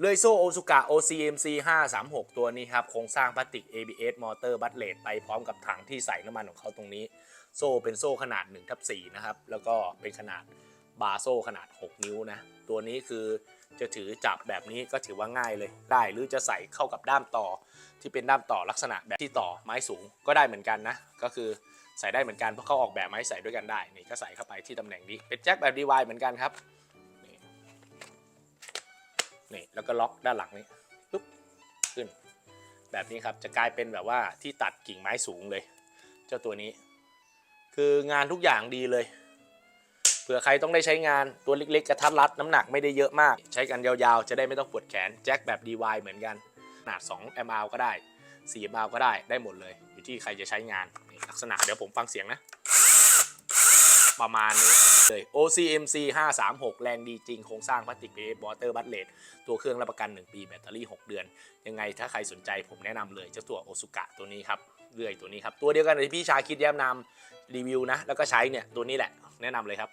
เลื่อยโซ่โอซุกะ OCMC 536 ตัวนี้ครับ โครงสร้างพลาสติก ABS มอเตอร์บัตเลตไปพร้อมกับถังที่ใส่น้ำมันของเขาตรงนี้ โซ่เป็นโซ่ขนาด1ทับ4นะครับ แล้วก็เป็นขนาดบาร์โซ่ขนาด 6 นิ้วนะ ตัวนี้คือจะถือจับแบบนี้ก็ถือว่าง่ายเลย ได้หรือจะใส่เข้ากับด้ามต่อ ที่เป็นด้ามต่อลักษณะแบบที่ต่อไม้สูงก็ได้เหมือนกันนะ ก็คือใส่ได้เหมือนกันเพราะเขาออกแบบไมาให้ใส่ด้วยกันได้นี่ก็ใส่เข้าไปที่ตำแหน่งนี้เป็นแจ็คแบบ DY เหมือนกันครับ แล้วก็ล็อกด้านหลังนี้ปุ๊บขึ้น แบบนี้ครับจะกลายเป็นแบบว่าที่ตัดกิ่งไม้สูงเลย เจ้าตัวนี้ คืองานทุกอย่างดีเลยเผื่อใครต้องได้ใช้งานตัวเล็กๆกระทัดรัดน้ำหนักไม่ได้เยอะมาก ใช้กันยาวๆ จะได้ไม่ต้องปวดแขนแจ็คแบบ DY เหมือนกันขนาด 2 ml ก็ได้ 4 ml ก็ได้ได้หมดเลย อยู่ที่ใครจะใช้งานลักษณะเดี๋ยวผมฟังเสียงนะ ประมาณนี้เลย OCMC 536 แรงดีจริง โครงสร้างพลาสติก PVC บอเตอร์บัตเลตตัวเครื่องรับประกัน 1 ปี แบตเตอรี่ 6 เดือน ยังไงถ้าใครสนใจผมแนะนำเลยเจ้าตัวโอซุกะตัวนี้ครับเรื่อยตัวนี้ครับ ตัวเดียวกันที่พี่ชาคิดแย้มนำรีวิวนะ แล้วก็ใช้เนี่ยตัวนี้แหละแนะนำเลยครับ